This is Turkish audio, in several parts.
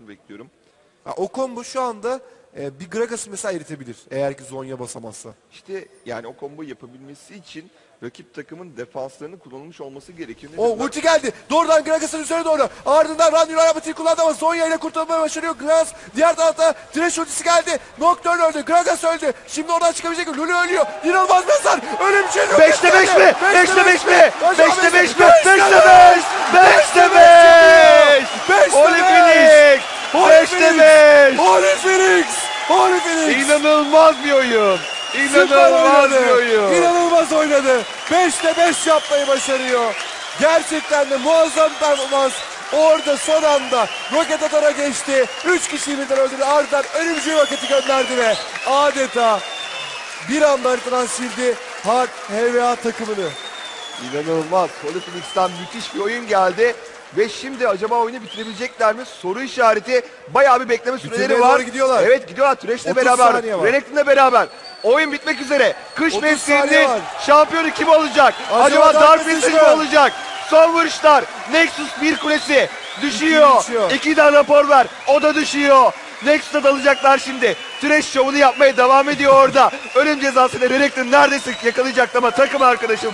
bekliyorum. Ha, o combo şu anda e, bir Gragas'ı mesela eritebilir. Eğer ki Zonya basamazsa. İşte yani o combo yapabilmesi için rakip takımın defanslarının kullanılmış olması gerekiyor. O dediler? ulti geldi. Doğrudan Gragas'ın üzerine doğru. Ardından Randy Rabbit'i kullandı ama Zonya ile kurtulmayı başarıyor. Gragas diğer tarafta Thresh ultisi geldi. Nocturne öldü. Gragas öldü. Şimdi oradan çıkabilecek? Lulu ölüyor. İnanılmaz mesaj. Öyle bir şey yok. Beşte beş mi? Beşte beş mi? Beşte beş mi? Beşte Beşte beş! Beşte beş! Beşte Holy beş! Phoenix! Holy Beşte beş! Holy Phoenix. Holy Phoenix. İnanılmaz bir oyun. İnanılmaz bir oyun. İnanılmaz oynadı. 5'te 5 yapmayı başarıyor. Gerçekten de muazzam performans. Orada son anda roket atara geçti. 3 kişiyi birden öldürdü. Ardından ölümcül roketi gönderdi ve adeta bir anda haritadan sildi Hard HVA takımını. İnanılmaz. Holy Phoenix'ten müthiş bir oyun geldi. Ve şimdi acaba oyunu bitirebilecekler mi? Soru işareti. Bayağı bir bekleme süreleri var. gidiyorlar. Evet gidiyorlar. 30 beraber. saniye var. Renekton'la beraber. Oyun bitmek üzere. Kış 30 saniye mevsiminin var. şampiyonu kim olacak? Acaba Acaba, Dark Dark mi mi? olacak? Son vuruşlar. Nexus bir kulesi düşüyor. düşüyor. İki tane rapor ver. O da düşüyor. Nexus'a dalacaklar şimdi. Thresh şovunu yapmaya devam ediyor orada. Ölüm cezasıyla Renekton neredeyse yakalayacaktı ama takım arkadaşım.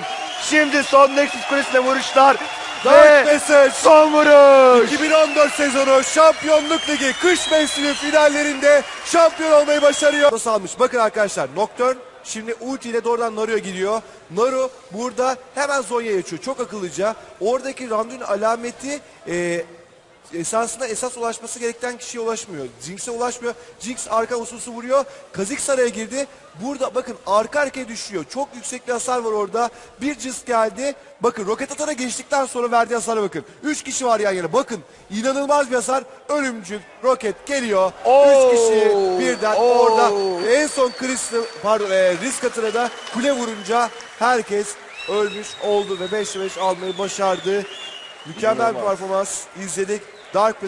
Şimdi son Nexus kulesine vuruşlar. Ve Passage son vuruş. 2014 sezonu Şampiyonluk Ligi kış mevsimi finallerinde şampiyon olmayı başarıyor. Nasıl almış? Bakın arkadaşlar Nocturne şimdi ulti ile doğrudan Naru'ya gidiyor. Naru burada hemen Zonya'ya açıyor. Çok akıllıca. Oradaki Randuin alameti e, esasında esas ulaşması gereken kişiye ulaşmıyor. Jinx'e ulaşmıyor. Jinx arka ususu vuruyor. Kazik saraya girdi. Burada bakın arka arkaya düşüyor. Çok yüksek bir hasar var orada. Bir Jinx geldi. Bakın roket atara geçtikten sonra verdiği hasara bakın. Üç kişi var yan yana. Bakın inanılmaz bir hasar. Ölümcül roket geliyor. Oo. Üç kişi birden Oo. orada. En son Crystal, pardon e, risk atına da kule vurunca herkes ölmüş oldu ve 5'te 5 almayı başardı. Mükemmel bir performans izledik. Dark